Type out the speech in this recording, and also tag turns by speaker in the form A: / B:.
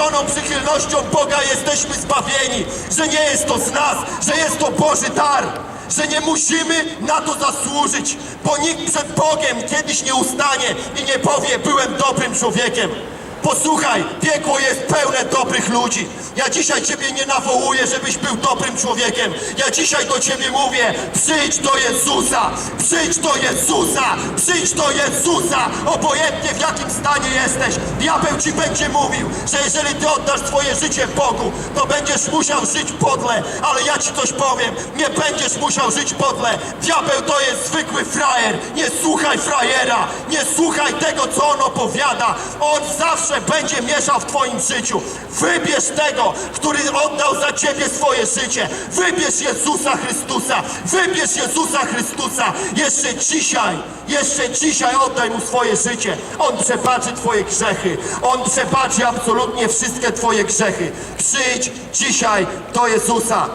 A: życzoną przychylnością Boga jesteśmy zbawieni, że nie jest to z nas, że jest to Boży dar, że nie musimy na to zasłużyć, bo nikt przed Bogiem kiedyś nie ustanie i nie powie, byłem dobrym człowiekiem. Posłuchaj, piekło jest pełne dobrych ludzi. Ja dzisiaj Ciebie nie nawołuję, żebyś był dobrym człowiekiem. Ja dzisiaj do Ciebie mówię, przyjdź do Jezusa, przyjdź do Jezusa, przyjdź do Jezusa, obojętnie w jakim stanie jesteś. Diabeł Ci będzie mówił, że jeżeli Ty oddasz Twoje życie Bogu, to będziesz musiał żyć podle, ale ja Ci coś powiem, nie będziesz musiał żyć podle. Diabeł to jest zwykły frajer, nie słuchaj frajera, nie słuchaj tego, co on opowiada. On zawsze będzie mieszał w Twoim życiu. Wybierz tego, który oddał za Ciebie swoje życie. Wybierz Jezusa Chrystusa. Wybierz Jezusa Chrystusa. Jeszcze dzisiaj, jeszcze dzisiaj oddaj Mu swoje życie. On przebaczy Twoje grzechy. On przebaczy absolutnie wszystkie Twoje grzechy. Przyjdź dzisiaj do Jezusa.